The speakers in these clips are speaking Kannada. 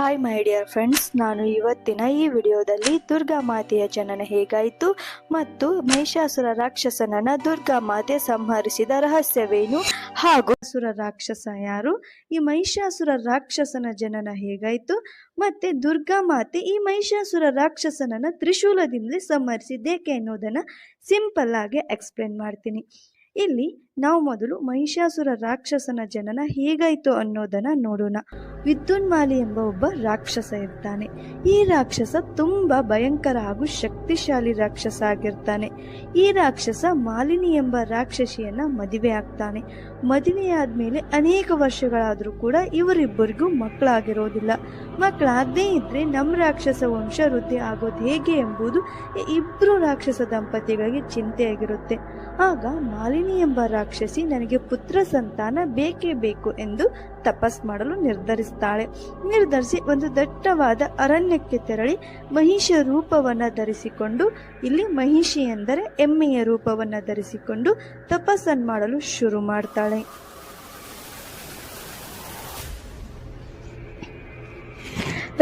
ಹಾಯ್ ಮೈ ಡಿಯರ್ ಫ್ರೆಂಡ್ಸ್ ನಾನು ಇವತ್ತಿನ ಈ ವಿಡಿಯೋದಲ್ಲಿ ದುರ್ಗಾ ಮಾತೆಯ ಜನನ ಹೇಗಾಯಿತು ಮತ್ತು ಮಹಿಷಾಸುರ ರಾಕ್ಷಸನನ ದುರ್ಗಾ ಮಾತೆ ಸಂಹರಿಸಿದ ರಹಸ್ಯವೇನು? ಹಾಗೂ ಸುರ ರಾಕ್ಷಸ ಯಾರು? ಈ ಮಹಿಷಾಸುರ ರಾಕ್ಷಸನ ಜನನ ಹೇಗಾಯಿತು ಮತ್ತೆ ದುರ್ಗಾ ಮಾತೆ ಈ ಮಹಿಷಾಸುರ ರಾಕ್ಷಸನನ್ನು ತ್ರಿಶೂಲದಿಂದಲೇ ಸಂಹರಿಸಿದ್ದೇಕೆ ಅನ್ನೋದನ್ನ ಸಿಂಪಲ್ ಆಗಿ ಎಕ್ಸ್ಪ್ಲೇನ್ ಮಾಡ್ತೀನಿ. ಇಲ್ಲಿ ನಾವು ಮೊದಲು ಮಹಿಷಾಸುರ ರಾಕ್ಷಸನ ಜನನ ಹೇಗಾಯಿತು ಅನ್ನೋದನ್ನ ನೋಡೋಣ. ವಿದ್ಯುನ್ಮಾಲಿ ಎಂಬ ಒಬ್ಬ ರಾಕ್ಷಸ ಇರ್ತಾನೆ. ಈ ರಾಕ್ಷಸ ತುಂಬಾ ಭಯಂಕರ ಹಾಗೂ ಶಕ್ತಿಶಾಲಿ ರಾಕ್ಷಸ ಆಗಿರ್ತಾನೆ. ಈ ರಾಕ್ಷಸ ಮಾಲಿನಿ ಎಂಬ ರಾಕ್ಷಸಿಯನ್ನ ಮದುವೆ ಆಗ್ತಾನೆ. ಮದುವೆಯಾದ್ಮೇಲೆ ಅನೇಕ ವರ್ಷಗಳಾದರೂ ಕೂಡ ಇವರಿಬ್ಬರಿಗೂ ಮಕ್ಕಳಾಗಿರೋದಿಲ್ಲ. ಮಕ್ಕಳಾಗದೇ ಇದ್ರೆ ನಮ್ಮ ರಾಕ್ಷಸ ವಂಶ ವೃದ್ಧಿ ಆಗೋದು ಹೇಗೆ ಎಂಬುದು ಇಬ್ರು ರಾಕ್ಷಸ ದಂಪತಿಗಳಿಗೆ ಚಿಂತೆಯಾಗಿರುತ್ತೆ. ಆಗ ಮಾಲಿನಿ ಎಂಬ ರಾಕ್ಷಸಿ ನನಗೆ ಪುತ್ರ ಸಂತಾನ ಬೇಕೇ ಬೇಕು ಎಂದು ತಪಸ್ ಮಾಡಲು ನಿರ್ಧರಿಸ್ತಾಳೆ. ನಿರ್ಧರಿಸಿ ಒಂದು ದಟ್ಟವಾದ ಅರಣ್ಯಕ್ಕೆ ತೆರಳಿ ಮಹಿಷ ರೂಪವನ್ನ ಧರಿಸಿಕೊಂಡು, ಇಲ್ಲಿ ಮಹಿಷಿ ಎಂದರೆ ಎಮ್ಮೆಯ ರೂಪವನ್ನ ಧರಿಸಿಕೊಂಡು ತಪಸ್ಸನ್ನು ಮಾಡಲು ಶುರು ಮಾಡ್ತಾಳೆ.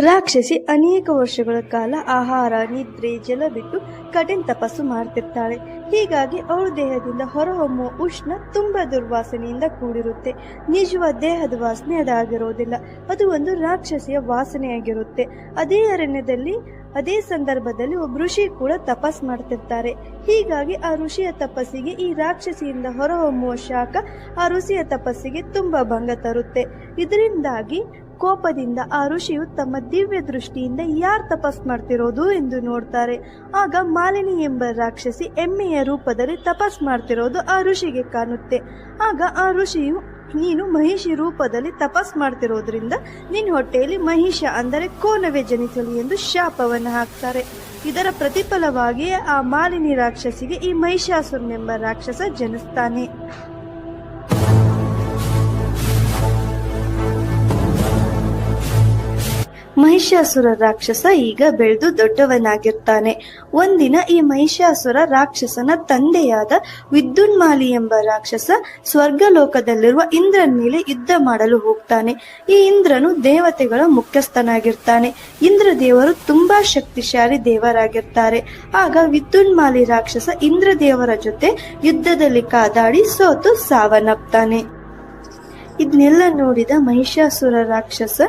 ರಾಕ್ಷಸಿ ಅನೇಕ ವರ್ಷಗಳ ಕಾಲ ಆಹಾರ, ನಿದ್ರೆ, ಜಲ ಬಿಟ್ಟು ಕಠಿಣ ತಪಸ್ಸು ಮಾಡ್ತಿರ್ತಾಳೆ. ಹೀಗಾಗಿ ಅವಳ ದೇಹದಿಂದ ಹೊರಹೊಮ್ಮುವ ಉಷ್ಣ ತುಂಬಾ ದುರ್ವಾಸನೆಯಿಂದ ಕೂಡಿರುತ್ತೆ. ನಿಜವಾದ ದೇಹದ ವಾಸನೆ ಅದಾಗಿರೋದಿಲ್ಲ. ಅದು ಒಂದು ರಾಕ್ಷಸಿಯ ವಾಸನೆಯಾಗಿರುತ್ತೆ. ಅದೇ ಅರಣ್ಯದಲ್ಲಿ, ಅದೇ ಸಂದರ್ಭದಲ್ಲಿ ಒಬ್ಬ ಋಷಿ ಕೂಡ ತಪಸ್ ಮಾಡ್ತಿರ್ತಾರೆ. ಹೀಗಾಗಿ ಆ ಋಷಿಯ ತಪಸ್ಸಿಗೆ, ಈ ರಾಕ್ಷಸಿಯಿಂದ ಹೊರಹೊಮ್ಮುವ ಶಾಖ ಆ ಋಷಿಯ ತಪಸ್ಸಿಗೆ ತುಂಬಾ ಭಂಗ ತರುತ್ತೆ. ಇದರಿಂದಾಗಿ ಕೋಪದಿಂದ ಆ ಋಷಿಯು ತಮ್ಮ ದಿವ್ಯ ದೃಷ್ಟಿಯಿಂದ ಯಾರು ತಪಸ್ ಮಾಡ್ತಿರೋದು ಎಂದು ನೋಡ್ತಾರೆ. ಆಗ ಮಾಲಿನಿ ಎಂಬ ರಾಕ್ಷಸಿ ಎಮ್ಮೆಯ ರೂಪದಲ್ಲಿ ತಪಸ್ ಮಾಡ್ತಿರೋದು ಆ ಋಷಿಗೆ ಕಾಣುತ್ತೆ. ಆಗ ಆ ಋಷಿಯು, ನೀನು ಮಹಿಷಿ ರೂಪದಲ್ಲಿ ತಪಸ್ ಮಾಡ್ತಿರೋದ್ರಿಂದ ನಿನ್ನ ಹೊಟ್ಟೆಯಲ್ಲಿ ಮಹಿಷ ಅಂದರೆ ಕೋನವೇ ಜನಿಸಲಿ ಎಂದು ಶಾಪವನ್ನು ಹಾಕ್ತಾರೆ. ಇದರ ಪ್ರತಿಫಲವಾಗಿಯೇ ಆ ಮಾಲಿನಿ ರಾಕ್ಷಸಿಗೆ ಈ ಮಹಿಷಾಸುರನೆಂಬ ರಾಕ್ಷಸ ಜನಿಸ್ತಾನೆ. ಮಹಿಷಾಸುರ ರಾಕ್ಷಸ ಈಗ ಬೆಳೆದು ದೊಡ್ಡವನಾಗಿರ್ತಾನೆ. ಒಂದಿನ ಈ ಮಹಿಷಾಸುರ ರಾಕ್ಷಸನ ತಂದೆಯಾದ ವಿದ್ಯುನ್ಮಾಲಿ ಎಂಬ ರಾಕ್ಷಸ ಸ್ವರ್ಗಲೋಕದಲ್ಲಿರುವ ಇಂದ್ರನ ಮೇಲೆ ಯುದ್ಧ ಮಾಡಲು ಹೋಗ್ತಾನೆ. ಈ ಇಂದ್ರನು ದೇವತೆಗಳ ಮುಖ್ಯಸ್ಥನಾಗಿರ್ತಾನೆ. ಇಂದ್ರ ದೇವರು ತುಂಬಾ ಶಕ್ತಿಶಾಲಿ ದೇವರಾಗಿರ್ತಾರೆ. ಆಗ ವಿದ್ಯುನ್ಮಾಲಿ ರಾಕ್ಷಸ ಇಂದ್ರ ದೇವರ ಜೊತೆ ಯುದ್ಧದಲ್ಲಿ ಕಾದಾಡಿ ಸೋತು ಸಾವನ್ನಪ್ತಾನೆ. ಇದನ್ನೆಲ್ಲ ನೋಡಿದ ಮಹಿಷಾಸುರ ರಾಕ್ಷಸ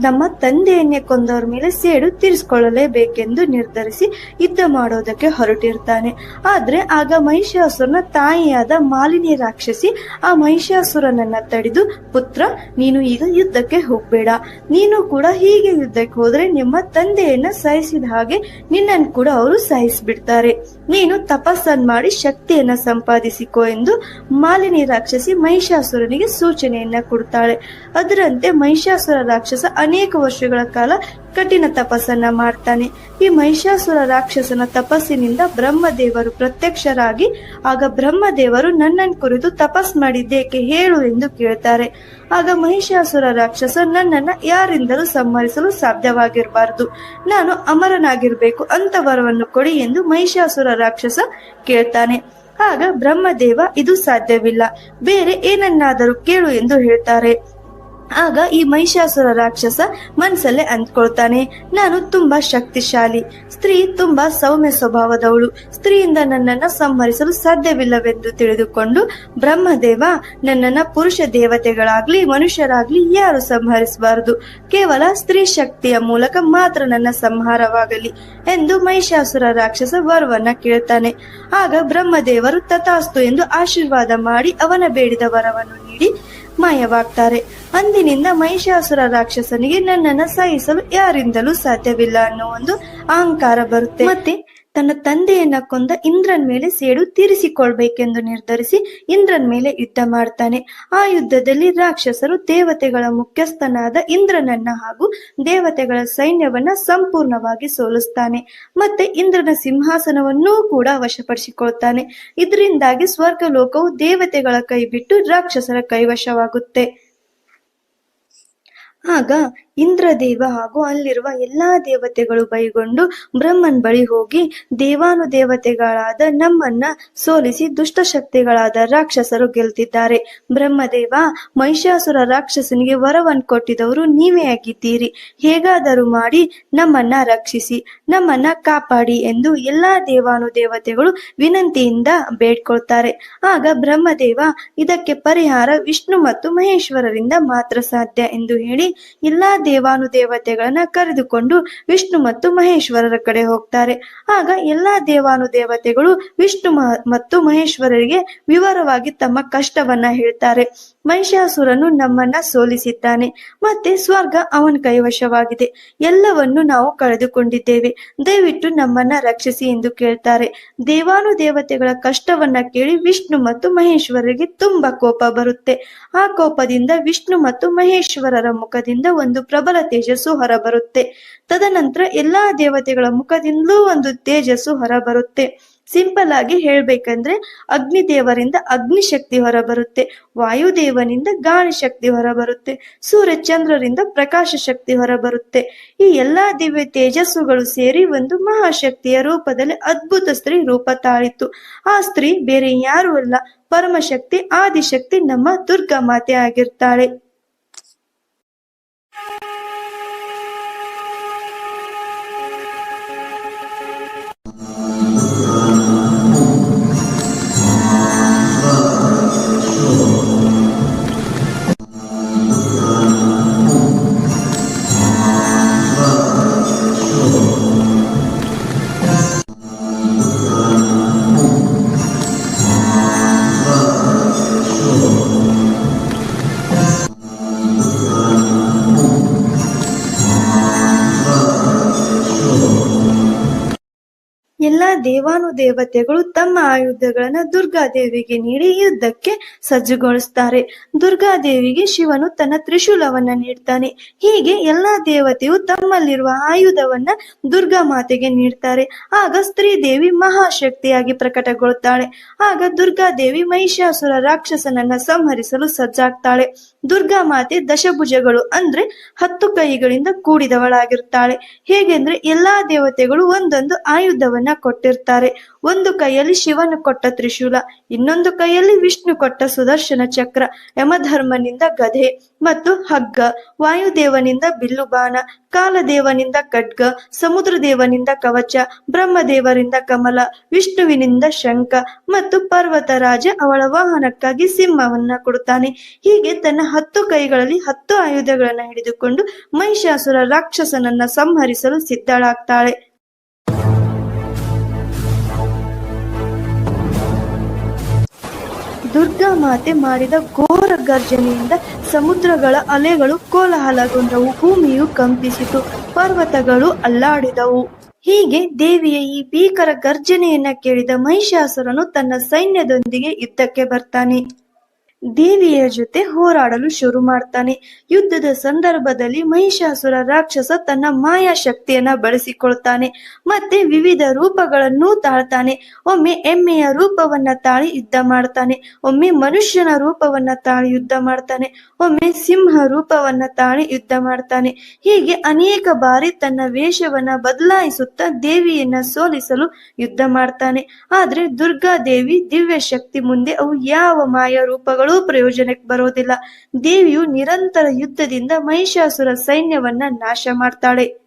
ನಮ್ಮ ತಂದೆಯನ್ನೇ ಕೊಂದವರ ಮೇಲೆ ಸೇಡು ತೀರಿಸಿಕೊಳ್ಳಲೇಬೇಕೆಂದು ನಿರ್ಧರಿಸಿ ಯುದ್ಧ ಮಾಡೋದಕ್ಕೆ ಹೊರಟಿರ್ತಾನೆ. ಆದ್ರೆ ಆಗ ಮಹಿಷಾಸುರನ ತಾಯಿಯಾದ ಮಾಲಿನಿ ರಾಕ್ಷಸಿ ಆ ಮಹಿಷಾಸುರನನ್ನ ತಡೆದು, ಪುತ್ರ, ನೀನು ಈಗ ಯುದ್ಧಕ್ಕೆ ಹೋಗ್ಬೇಡ. ನೀನು ಕೂಡ ಹೀಗೆ ಯುದ್ಧಕ್ಕೆ ಹೋದ್ರೆ ನಿಮ್ಮ ತಂದೆಯನ್ನ ಸಹಿಸಿದ ಹಾಗೆ ನಿನ್ನನ್ನು ಕೂಡ ಅವರು ಸಹಿಸ್ಬಿಡ್ತಾರೆ. ನೀನು ತಪಸ್ಸನ್ ಮಾಡಿ ಶಕ್ತಿಯನ್ನ ಸಂಪಾದಿಸಿಕೋ ಎಂದು ಮಾಲಿನಿ ರಾಕ್ಷಸಿ ಮಹಿಷಾಸುರನಿಗೆ ಸೂಚನೆಯನ್ನ ಕೊಡ್ತಾಳೆ. ಅದರಂತೆ ಮಹಿಷಾಸುರ ರಾಕ್ಷಸ ಅನೇಕ ವರ್ಷಗಳ ಕಾಲ ಕಠಿಣ ತಪಸ್ಸನ್ನ ಮಾಡ್ತಾನೆ. ಈ ಮಹಿಷಾಸುರ ರಾಕ್ಷಸನ ತಪಸ್ಸಿನಿಂದ ಬ್ರಹ್ಮದೇವರು ಪ್ರತ್ಯಕ್ಷರಾಗಿ, ಆಗ ಬ್ರಹ್ಮದೇವರು ನನ್ನನ್ನು ಕುರಿತು ತಪಸ್ ಮಾಡಿದ್ದೇಕೆ ಹೇಳು ಎಂದು ಕೇಳ್ತಾರೆ. ಆಗ ಮಹಿಷಾಸುರ ರಾಕ್ಷಸ ನನ್ನನ್ನ ಯಾರಿಂದಲೂ ಸಂಹರಿಸಲು ಸಾಧ್ಯವಾಗಿರಬಾರದು. ನಾನು ಅಮರನಾಗಿರ್ಬೇಕು ಅಂತ ವರವನ್ನು ಕೊಡಿ ಎಂದು ಮಹಿಷಾಸುರ ರಾಕ್ಷಸ ಕೇಳ್ತಾನೆ. ಆಗ ಬ್ರಹ್ಮದೇವ ಇದು ಸಾಧ್ಯವಿಲ್ಲ. ಬೇರೆ ಏನನ್ನಾದರೂ ಕೇಳು ಎಂದು ಹೇಳ್ತಾರೆ. ಆಗ ಈ ಮಹಿಷಾಸುರ ರಾಕ್ಷಸ ಮನ್ಸಲ್ಲೇ ಅಂದ್ಕೊಳ್ತಾನೆ. ನಾನು ತುಂಬಾ ಶಕ್ತಿಶಾಲಿ. ಸ್ತ್ರೀ ತುಂಬಾ ಸೌಮ್ಯ ಸ್ವಭಾವದವಳು. ಸ್ತ್ರೀಯಿಂದ ನನ್ನನ್ನ ಸಂಹರಿಸಲು ಸಾಧ್ಯವಿಲ್ಲವೆಂದು ತಿಳಿದುಕೊಂಡು ಬ್ರಹ್ಮದೇವ ನನ್ನನ್ನ ಪುರುಷ ದೇವತೆಗಳಾಗ್ಲಿ, ಮನುಷ್ಯರಾಗ್ಲಿ ಯಾರು ಸಂಹರಿಸಬಾರದು. ಕೇವಲ ಸ್ತ್ರೀ ಶಕ್ತಿಯ ಮೂಲಕ ಮಾತ್ರ ನನ್ನ ಸಂಹಾರವಾಗಲಿ ಎಂದು ಮಹಿಷಾಸುರ ರಾಕ್ಷಸ ವರವನ್ನ ಕೇಳ್ತಾನೆ. ಆಗ ಬ್ರಹ್ಮದೇವರು ತಥಾಸ್ತು ಎಂದು ಆಶೀರ್ವಾದ ಮಾಡಿ ಅವನ ಬೇಡಿದ ವರವನ್ನು ನೀಡಿ ಮಾಯವಾಗ್ತಾರೆ. ಅಂದಿನಿಂದ ಮಹಿಷಾಸುರ ರಾಕ್ಷಸನಿಗೆ ನನ್ನನ್ನು ಸಹಿಸಲು ಯಾರಿಂದಲೂ ಸಾಧ್ಯವಿಲ್ಲ ಅನ್ನೋ ಒಂದು ಅಹಂಕಾರ ಬರುತ್ತೆ. ಮತ್ತೆ ತನ್ನ ತಂದೆಯನ್ನ ಕೊಂದ ಇಂದ್ರನ್ ಮೇಲೆ ಸೇಡು ತೀರಿಸಿಕೊಳ್ಬೇಕೆಂದು ನಿರ್ಧರಿಸಿ ಇಂದ್ರನ್ ಮೇಲೆ ಯುದ್ಧ ಮಾಡ್ತಾನೆ. ಆ ಯುದ್ಧದಲ್ಲಿ ರಾಕ್ಷಸರು ದೇವತೆಗಳ ಮುಖ್ಯಸ್ಥನಾದ ಇಂದ್ರನನ್ನ ಹಾಗೂ ದೇವತೆಗಳ ಸೈನ್ಯವನ್ನ ಸಂಪೂರ್ಣವಾಗಿ ಸೋಲಿಸ್ತಾನೆ. ಮತ್ತೆ ಇಂದ್ರನ ಸಿಂಹಾಸನವನ್ನೂ ಕೂಡ ವಶಪಡಿಸಿಕೊಳ್ತಾನೆ. ಇದರಿಂದಾಗಿ ಸ್ವರ್ಗ ಲೋಕವು ದೇವತೆಗಳ ಕೈ ಬಿಟ್ಟು ರಾಕ್ಷಸರ ಕೈವಶವಾಗುತ್ತೆ. ಆಗ ಇಂದ್ರದೇವ ಹಾಗೂ ಅಲ್ಲಿರುವ ಎಲ್ಲಾ ದೇವತೆಗಳು ಬೈಗೊಂಡು ಬ್ರಹ್ಮನ್ ಬಳಿ ಹೋಗಿ ದೇವಾನುದೇವತೆಗಳಾದ ನಮ್ಮನ್ನ ಸೋಲಿಸಿ ದುಷ್ಟ ಶಕ್ತಿಗಳಾದ ರಾಕ್ಷಸರು ಗೆಲ್ತಿದ್ದಾರೆ. ಬ್ರಹ್ಮದೇವ, ಮಹಿಷಾಸುರ ರಾಕ್ಷಸನಿಗೆ ವರವನ್ನು ಕೊಟ್ಟಿದವರು ನೀವೇ ಆಗಿದ್ದೀರಿ. ಹೇಗಾದರೂ ಮಾಡಿ ನಮ್ಮನ್ನ ರಕ್ಷಿಸಿ, ನಮ್ಮನ್ನ ಕಾಪಾಡಿ ಎಂದು ಎಲ್ಲಾ ದೇವಾನುದೇವತೆಗಳು ವಿನಂತಿಯಿಂದ ಬೇಡ್ಕೊಳ್ತಾರೆ. ಆಗ ಬ್ರಹ್ಮದೇವ, ಇದಕ್ಕೆ ಪರಿಹಾರ ವಿಷ್ಣು ಮತ್ತು ಮಹೇಶ್ವರರಿಂದ ಮಾತ್ರ ಸಾಧ್ಯ ಎಂದು ಹೇಳಿ ಎಲ್ಲಾ ದೇವಾನುದೇವತೆಗಳನ್ನ ಕರೆದುಕೊಂಡು ವಿಷ್ಣು ಮತ್ತು ಮಹೇಶ್ವರರ ಕಡೆ ಹೋಗ್ತಾರೆ. ಆಗ ಎಲ್ಲಾ ದೇವಾನುದೇವತೆಗಳು ವಿಷ್ಣು ಮತ್ತು ಮಹೇಶ್ವರರಿಗೆ ವಿವರವಾಗಿ ತಮ್ಮ ಕಷ್ಟವನ್ನ ಹೇಳ್ತಾರೆ. ಮಹಿಷಾಸುರನು ನಮ್ಮನ್ನ ಸೋಲಿಸಿದ್ದಾನೆ, ಮತ್ತೆ ಸ್ವರ್ಗ ಅವನ ಕೈವಶವಾಗಿದೆ. ಎಲ್ಲವನ್ನು ನಾವು ಕಳೆದುಕೊಂಡಿದ್ದೇವೆ. ದಯವಿಟ್ಟು ನಮ್ಮನ್ನ ರಕ್ಷಿಸಿ ಎಂದು ಕೇಳ್ತಾರೆ. ದೇವಾನು ದೇವತೆಗಳ ಕಷ್ಟವನ್ನ ಕೇಳಿ ವಿಷ್ಣು ಮತ್ತು ಮಹೇಶ್ವರರಿಗೆ ತುಂಬಾ ಕೋಪ ಬರುತ್ತೆ. ಆ ಕೋಪದಿಂದ ವಿಷ್ಣು ಮತ್ತು ಮಹೇಶ್ವರರ ಮುಖದಿಂದ ಒಂದು ಪ್ರಬಲ ತೇಜಸ್ಸು ಹೊರಬರುತ್ತೆ. ತದನಂತರ ಎಲ್ಲಾ ದೇವತೆಗಳ ಮುಖದಿಂದಲೂ ಒಂದು ತೇಜಸ್ಸು ಹೊರಬರುತ್ತೆ. ಸಿಂಪಲ್ ಆಗಿ ಹೇಳ್ಬೇಕಂದ್ರೆ ಅಗ್ನಿ ದೇವರಿಂದ ಅಗ್ನಿ ಶಕ್ತಿ ಹೊರಬರುತ್ತೆ, ವಾಯುದೇವನಿಂದ ಗಾಳಿ ಶಕ್ತಿ ಹೊರಬರುತ್ತೆ, ಸೂರ್ಯ ಚಂದ್ರರಿಂದ ಪ್ರಕಾಶ ಶಕ್ತಿ ಹೊರಬರುತ್ತೆ. ಈ ಎಲ್ಲಾ ದಿವ್ಯ ತೇಜಸ್ಸುಗಳು ಸೇರಿ ಒಂದು ಮಹಾಶಕ್ತಿಯ ರೂಪದಲ್ಲಿ ಅದ್ಭುತ ಸ್ತ್ರೀ ರೂಪ ತಾಳಿತು ಆ ಸ್ತ್ರೀ ಬೇರೆ ಯಾರು ಅಲ್ಲ, ಪರಮಶಕ್ತಿ, ಆದಿಶಕ್ತಿ ನಮ್ಮ ದುರ್ಗಾ ಮಾತೆ ಆಗಿರ್ತಾಳೆ. ಎಲ್ಲಾ ದೇವಾನುದೇವತೆಗಳು ತಮ್ಮ ಆಯುಧಗಳನ್ನ ದುರ್ಗಾದೇವಿಗೆ ನೀಡಿ ಯುದ್ಧಕ್ಕೆ ಸಜ್ಜುಗೊಳಿಸ್ತಾರೆ. ದುರ್ಗಾದೇವಿಗೆ ಶಿವನು ತನ್ನ ತ್ರಿಶೂಲವನ್ನ ನೀಡ್ತಾನೆ. ಹೀಗೆ ಎಲ್ಲಾ ದೇವತೆಯು ತಮ್ಮಲ್ಲಿರುವ ಆಯುಧವನ್ನ ದುರ್ಗಾ ಮಾತೆಗೆ ನೀಡ್ತಾರೆ. ಆಗ ಸ್ತ್ರೀ ದೇವಿ ಮಹಾಶಕ್ತಿಯಾಗಿ ಪ್ರಕಟಗೊಳ್ತಾಳೆ ಆಗ ದುರ್ಗಾದೇವಿ ಮಹಿಷಾಸುರ ರಾಕ್ಷಸನನ್ನ ಸಂಹರಿಸಲು ಸಜ್ಜಾಗ್ತಾಳೆ. ದುರ್ಗಾ ಮಾತೆ ದಶಭುಜಗಳು ಅಂದ್ರೆ ಹತ್ತು ಕೈಗಳಿಂದ ಕೂಡಿದವಳಾಗಿರ್ತಾಳೆ. ಹೇಗೆಂದ್ರೆ ಎಲ್ಲಾ ದೇವತೆಗಳು ಒಂದೊಂದು ಆಯುಧವನ್ನ ಕೊಟ್ಟಿರ್ತಾರೆ. ಒಂದು ಕೈಯಲ್ಲಿ ಶಿವನು ಕೊಟ್ಟ ತ್ರಿಶೂಲ, ಇನ್ನೊಂದು ಕೈಯಲ್ಲಿ ವಿಷ್ಣು ಕೊಟ್ಟ ಸುದರ್ಶನ ಚಕ್ರ, ಯಮಧರ್ಮನಿಂದ ಗದೆ ಮತ್ತು ಹಗ್ಗ, ವಾಯುದೇವನಿಂದ ಬಿಲ್ಲು ಬಾಣ ಕಾಲದೇವನಿಂದ ಖಡ್ಗ ಸಮುದ್ರ ದೇವನಿಂದ ಕವಚ, ಬ್ರಹ್ಮದೇವರಿಂದ ಕಮಲ, ವಿಷ್ಣುವಿನಿಂದ ಶಂಖ ಮತ್ತು ಪರ್ವತರಾಜ ಅವಳ ವಾಹನಕ್ಕಾಗಿ ಸಿಂಹವನ್ನ ಕೊಡುತ್ತಾನೆ. ಹೀಗೆ ತನ್ನ ಹತ್ತು ಕೈಗಳಲ್ಲಿ ಹತ್ತು ಆಯುಧಗಳನ್ನ ಹಿಡಿದುಕೊಂಡು ಮಹಿಷಾಸುರ ರಾಕ್ಷಸನನ್ನ ಸಂಹರಿಸಲು ಸಿದ್ಧಳಾಗ್ತಾಳೆ. ದುರ್ಗಾ ಮಾತೆ ಮಾಡಿದ ಘೋರ ಗರ್ಜನೆಯಿಂದ ಸಮುದ್ರಗಳ ಅಲೆಗಳು ಕೋಲಾಹಲಗೊಂಡವು, ಭೂಮಿಯು ಕಂಪಿಸಿತು, ಪರ್ವತಗಳು ಅಲ್ಲಾಡಿದವು. ಹೀಗೆ ದೇವಿಯ, ಈ ಭೀಕರ ಗರ್ಜನೆಯನ್ನ ಕೇಳಿದ ಮಹಿಷಾಸುರನು ತನ್ನ ಸೈನ್ಯದೊಂದಿಗೆ ಯುದ್ಧಕ್ಕೆ ಬರ್ತಾನೆ. ದೇವಿಯ ಜೊತೆ ಹೋರಾಡಲು ಶುರು ಮಾಡ್ತಾನೆ. ಯುದ್ಧದ ಸಂದರ್ಭದಲ್ಲಿ ಮಹಿಷಾಸುರ ರಾಕ್ಷಸ ತನ್ನ ಮಾಯಾ ಶಕ್ತಿಯನ್ನ ಬಳಸಿಕೊಳ್ತಾನೆ. ಮತ್ತೆ ವಿವಿಧ ರೂಪಗಳನ್ನು ತಾಳ್ತಾನೆ. ಒಮ್ಮೆ ಎಮ್ಮೆಯ ರೂಪವನ್ನ ತಾಳಿ ಯುದ್ಧ ಮಾಡ್ತಾನೆ. ಒಮ್ಮೆ ಮನುಷ್ಯನ ರೂಪವನ್ನ ತಾಳಿ ಯುದ್ಧ ಮಾಡ್ತಾನೆ. ಒಮ್ಮೆ ಸಿಂಹ ರೂಪವನ್ನ ತಾಳಿ ಯುದ್ಧ ಮಾಡ್ತಾನೆ. ಹೀಗೆ ಅನೇಕ ಬಾರಿ ತನ್ನ ವೇಷವನ್ನ ಬದಲಾಯಿಸುತ್ತಾ ದೇವಿಯನ್ನ ಸೋಲಿಸಲು ಯುದ್ಧ ಮಾಡ್ತಾನೆ. ಆದ್ರೆ ದುರ್ಗಾ ದೇವಿ ದಿವ್ಯ ಶಕ್ತಿ ಮುಂದೆ ಅವು ಯಾವ ಮಾಯ ರೂಪಗಳು ಪ್ರಯೋಜನಕ್ಕೆ ಬರೋದಿಲ್ಲ. ದೇವಿಯು ನಿರಂತರ ಯುದ್ಧದಿಂದ ಮಹಿಷಾಸುರ ಸೈನ್ಯವನ್ನ ನಾಶ ಮಾಡ್ತಾಳೆ.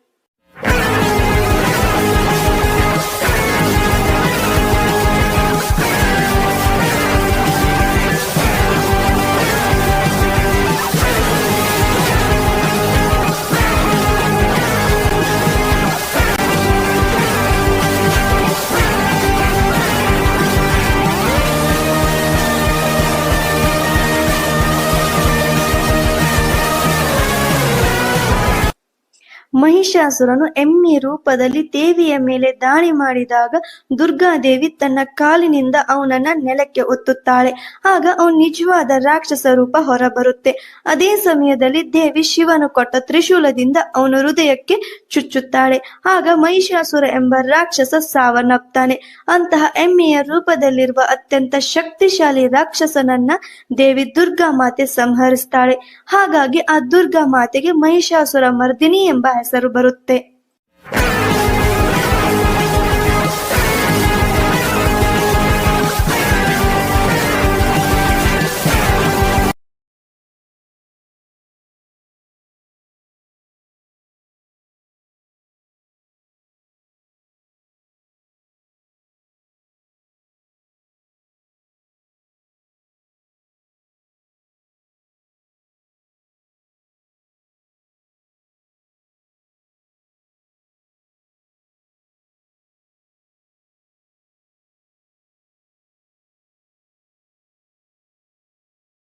ಮಹಿಷಾಸುರನು ಎಮ್ಮೆ ರೂಪದಲ್ಲಿ ದೇವಿಯ ಮೇಲೆ ದಾಳಿ ಮಾಡಿದಾಗ ದುರ್ಗಾದೇವಿ ತನ್ನ ಕಾಲಿನಿಂದ ಅವನನ್ನ ನೆಲಕ್ಕೆ ಒತ್ತುತ್ತಾಳೆ. ಆಗ ಅವನು ನಿಜವಾದ ರಾಕ್ಷಸ ರೂಪ ಹೊರಬರುತ್ತೆ. ಅದೇ ಸಮಯದಲ್ಲಿ ದೇವಿ ಶಿವನು ಕೊಟ್ಟ ತ್ರಿಶೂಲದಿಂದ ಅವನ ಹೃದಯಕ್ಕೆ ಚುಚ್ಚುತ್ತಾಳೆ. ಆಗ ಮಹಿಷಾಸುರ ಎಂಬ ರಾಕ್ಷಸ ಸಾವನ್ನಪ್ತಾನೆ. ಅಂತಹ ಎಮ್ಮೆಯ ರೂಪದಲ್ಲಿರುವ ಅತ್ಯಂತ ಶಕ್ತಿಶಾಲಿ ರಾಕ್ಷಸನನ್ನ ದೇವಿ ದುರ್ಗಾ ಮಾತೆ ಸಂಹರಿಸ್ತಾಳೆ. ಹಾಗಾಗಿ ಆ ದುರ್ಗಾ ಮಾತೆಗೆ ಮಹಿಷಾಸುರ ಮರ್ದಿನಿ ಎಂಬ ಹೆಸರು サルバルって。